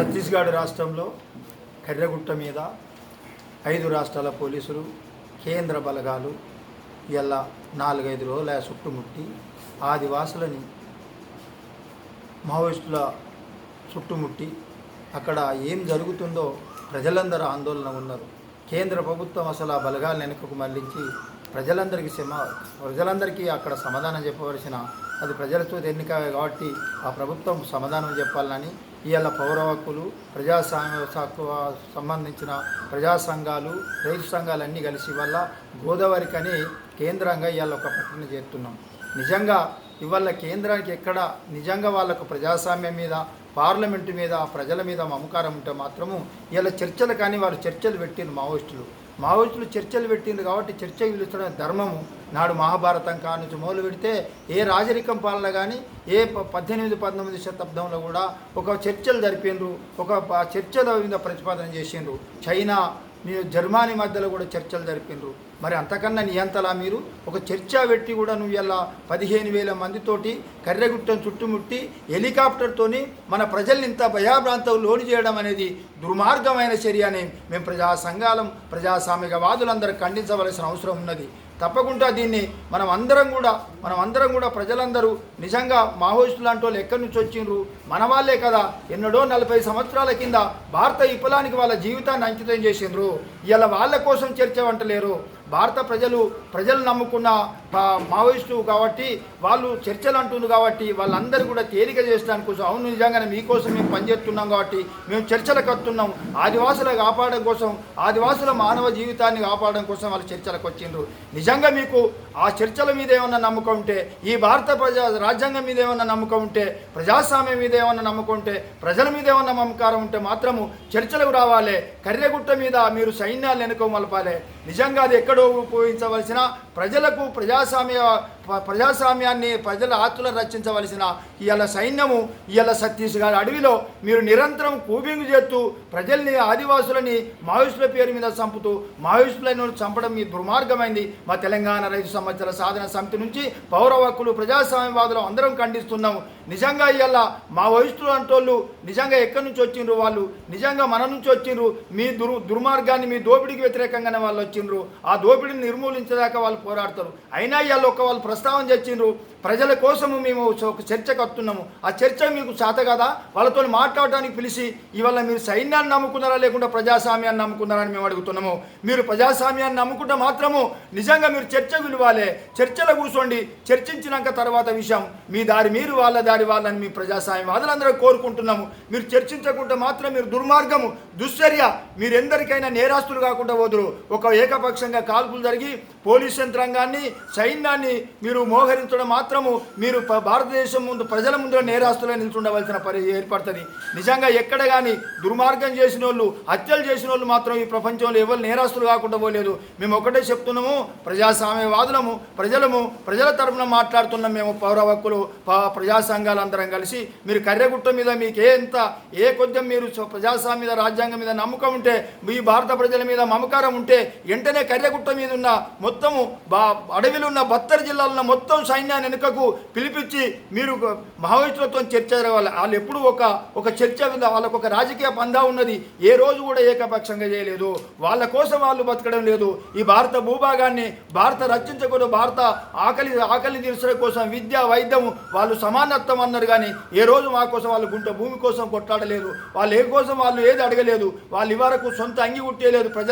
ఛత్తీస్గఢ్ రాష్ట్రంలో కర్రగుట్ట మీద ఐదు రాష్ట్రాల పోలీసులు కేంద్ర బలగాలు ఇలా నాలుగైదు రోజుల చుట్టుముట్టి ఆదివాసులని మావోయిస్టుల చుట్టుముట్టి అక్కడ ఏం జరుగుతుందో ప్రజలందరూ ఆందోళన ఉన్నారు. కేంద్ర ప్రభుత్వం అసలు ఆ బలగాలను వెనుకకు మళ్ళించి ప్రజలందరికీ సమా ప్రజలందరికీ అక్కడ సమాధానం చెప్పవలసిన అది ప్రజలతో ఎన్నిక కాబట్టి ఆ ప్రభుత్వం సమాధానం చెప్పాలని ఇవాళ పౌర హక్కులు ప్రజాస్వామ్య సంబంధించిన ప్రజా సంఘాలు రైతు సంఘాలు అన్నీ కలిసి వల్ల గోదావరికని కేంద్రంగా ఇవాళ ఒక ప్రకటన చేస్తున్నాం. నిజంగా ఇవాళ కేంద్రానికి ఎక్కడ నిజంగా వాళ్ళకు ప్రజాస్వామ్యం మీద పార్లమెంటు మీద ప్రజల మీద మమకారం ఉంటే మాత్రము ఇలా చర్చలు కానీ వారు చర్చలు పెట్టిండ్రు మావోయిస్టులు. మావోయిస్టులు చర్చలు పెట్టిండ్రు కాబట్టి చర్చ పిలుస్తున్న ధర్మము. నాడు మహాభారతం కానుంచి మొదలు పెడితే ఏ రాజరికం పాలన కానీ ఏ ప- పద్దెనిమిది పంతొమ్మిది శతాబ్దంలో కూడా ఒక చర్చలు జరిపిండ్రు. ఒక చర్చల మీద ప్రతిపాదన చేసిండ్రు. చైనా మీరు జర్మనీ మధ్యలో కూడా చర్చలు జరిపిండ్రు మరి అంతకన్నా నియంతలా మీరు? ఒక చర్చ పెట్టి కూడా నువ్వు ఇలా పదిహేను వేల మందితోటి కర్రెగుట్టను చుట్టుముట్టి హెలికాప్టర్తోని మన ప్రజల్ని ఇంత భయాభ్రాంతం లోను చేయడం అనేది దుర్మార్గమైన చర్య అని మేము ప్రజా సంఘాలం ప్రజాస్వామికవాదులందరూ ఖండించవలసిన అవసరం ఉన్నది. తప్పకుండా దీన్ని మనం అందరం కూడా మనం అందరం కూడా ప్రజలందరూ నిజంగా మావోయిస్టు లాంటి వాళ్ళు ఎక్కడి నుంచి వచ్చిండ్రు? మన వాళ్ళే కదా. ఎన్నడో నలభై సంవత్సరాల కింద భారత విప్లవానికి వాళ్ళ జీవితాన్ని అంకితం చేసిండ్రు. ఇలా వాళ్ళ కోసం చర్చ వంటలేరు భారత ప్రజలు ప్రజలు నమ్ముకున్న మావోయిస్టు కాబట్టి వాళ్ళు చర్చలు అంటుంది కాబట్టి వాళ్ళందరూ కూడా తేలిక చేసడానికి కోసం అవును నిజంగానే మీకోసం మేము పనిచేస్తున్నాం కాబట్టి మేము చర్చలకు వస్తున్నాం ఆదివాసుల కాపాడడం కోసం ఆదివాసుల మానవ జీవితాన్ని కాపాడడం కోసం వాళ్ళు చర్చలకు వచ్చిండ్రు. నిజంగా మీకు ఆ చర్చల మీద ఏమన్నా నమ్మకం ఉంటే ఈ భారత ప్రజా రాజ్యాంగం మీద ఏమన్నా నమ్మకం ఉంటే ప్రజాస్వామ్యం మీద ఏమన్నా నమ్మకం ఉంటే ప్రజల మీద ఏమన్నా మమకారం ఉంటే మాత్రము చర్చలకు రావాలి. కర్రెగుట్ట మీద మీరు సైన్యాలు వెనుక నిజంగా అది ఎక్కడ ఉపయోగించవలసిన ప్రజలకు ప్రజాస్వామ్య ప్రజాస్వామ్యాన్ని ప్రజల ఆత్తులను రక్షించవలసిన ఇవాళ సైన్యము ఇవాళ ఛత్తీస్గఢ్ అడవిలో మీరు నిరంతరం కూబింగ్ చేస్తూ ప్రజల్ని ఆదివాసులని మావోయిస్టుల పేరు మీద చంపుతూ మావోయిస్టులను చంపడం మీ దుర్మార్గమైంది. మా తెలంగాణ రైతు సంవత్సర సాధన సమితి నుంచి పౌర హక్కులు ప్రజాస్వామ్యవాదులు అందరం ఖండిస్తున్నాము నిజంగా ఇవాళ మా వయస్సులు అంటోళ్ళు నిజంగా ఎక్కడి నుంచి వచ్చిండ్రు వాళ్ళు? నిజంగా మన నుంచి వచ్చిండ్రు? మీ దుర్ దుర్మార్గాన్ని మీ దోపిడికి వ్యతిరేకంగానే వాళ్ళు వచ్చిండ్రు. ఆ దోపిడీని నిర్మూలించేదాకా వాళ్ళు పోరాడుతారు. అయినా ఇవాళ ఒక వాళ్ళు ప్రస్తావన తెచ్చిండ్రు. ప్రజల కోసము మేము ఒక చర్చకు వస్తున్నాము. ఆ చర్చ మీకు చేత కదా? వాళ్ళతో మాట్లాడడానికి పిలిచి ఇవాళ మీరు సైన్యాన్ని నమ్ముకున్నారా లేకుండా ప్రజాస్వామ్యాన్ని నమ్ముకున్నారా అని మేము అడుగుతున్నాము. మీరు ప్రజాస్వామ్యాన్ని నమ్ముకుంటే మాత్రము నిజంగా మీరు చర్చ విలువాలి. చర్చలో కూర్చోండి. చర్చించినాక తర్వాత విషయం. మీ దారి మీరు వాళ్ళ దారి వాళ్ళని మీ ప్రజాస్వామ్యం వాదులందరూ కోరుకుంటున్నాము. మీరు చర్చించకుండా మాత్రం మీరు దుర్మార్గము దుశ్చర్య. మీరెందరికైనా నేరాస్తులు కాకుండా పోదురు. ఒక ఏకపక్షంగా కాల్పులు జరిగి పోలీస్ యంత్రాంగాన్ని సైన్యాన్ని మీరు మోహరించడం మాత్రం మాత్రము మీరు భారతదేశం ముందు ప్రజల ముందు నేరాస్తులే నిల్చుండవలసిన పరి ఏర్పడుతుంది. నిజంగా ఎక్కడ కానీ దుర్మార్గం చేసిన వాళ్ళు హత్యలు చేసిన వాళ్ళు మాత్రం ఈ ప్రపంచంలో ఎవరు నేరాస్తులు కాకుండా పోలేదు. మేము ఒకటే చెప్తున్నాము ప్రజాస్వామ్యవాదులము ప్రజలము ప్రజల తరపున మాట్లాడుతున్నాం మేము పౌర హక్కులు ప్రజా సంఘాలు అందరం కలిసి మీరు కర్రెగుట్ట మీద మీకు ఎంత ఏ కొద్దిగా మీరు ప్రజాస్వామ్య మీద రాజ్యాంగం మీద నమ్మకం ఉంటే మీ భారత ప్రజల మీద మమకారం ఉంటే వెంటనే కర్రెగుట్ట మీద ఉన్న మొత్తము బా అడవిలో ఉన్న బత్తర్ జిల్లాలో ఉన్న మొత్తం సైన్యాన్ని వెనుకకు పిలిపించి మీరు గ- మావోయిస్టులతో చర్చ జరగాలి వాళ్ళు ఎప్పుడు ఒక ఒక చర్చ మీద వాళ్ళకు ఒక రాజకీయ పందా ఉన్నది. ఏ రోజు కూడా ఏకపక్షంగా చేయలేదు. వాళ్ళ కోసం వాళ్ళు బతకడం లేదు. ఈ భారత భూభాగాన్ని భారత రక్షించకూడదు భారత ఆకలి ఆకలి తీర్చడం కోసం విద్య వైద్యం వాళ్ళు సమానత్వం అన్నారు కానీ ఏ రోజు మా కోసం వాళ్ళు గుంట భూమి కోసం కొట్లాడలేదు. వాళ్ళు ఏ కోసం వాళ్ళు ఏది అడగలేదు. వాళ్ళు ఇవరకు సొంత అంగి కుట్టేయలేదు. ప్రజల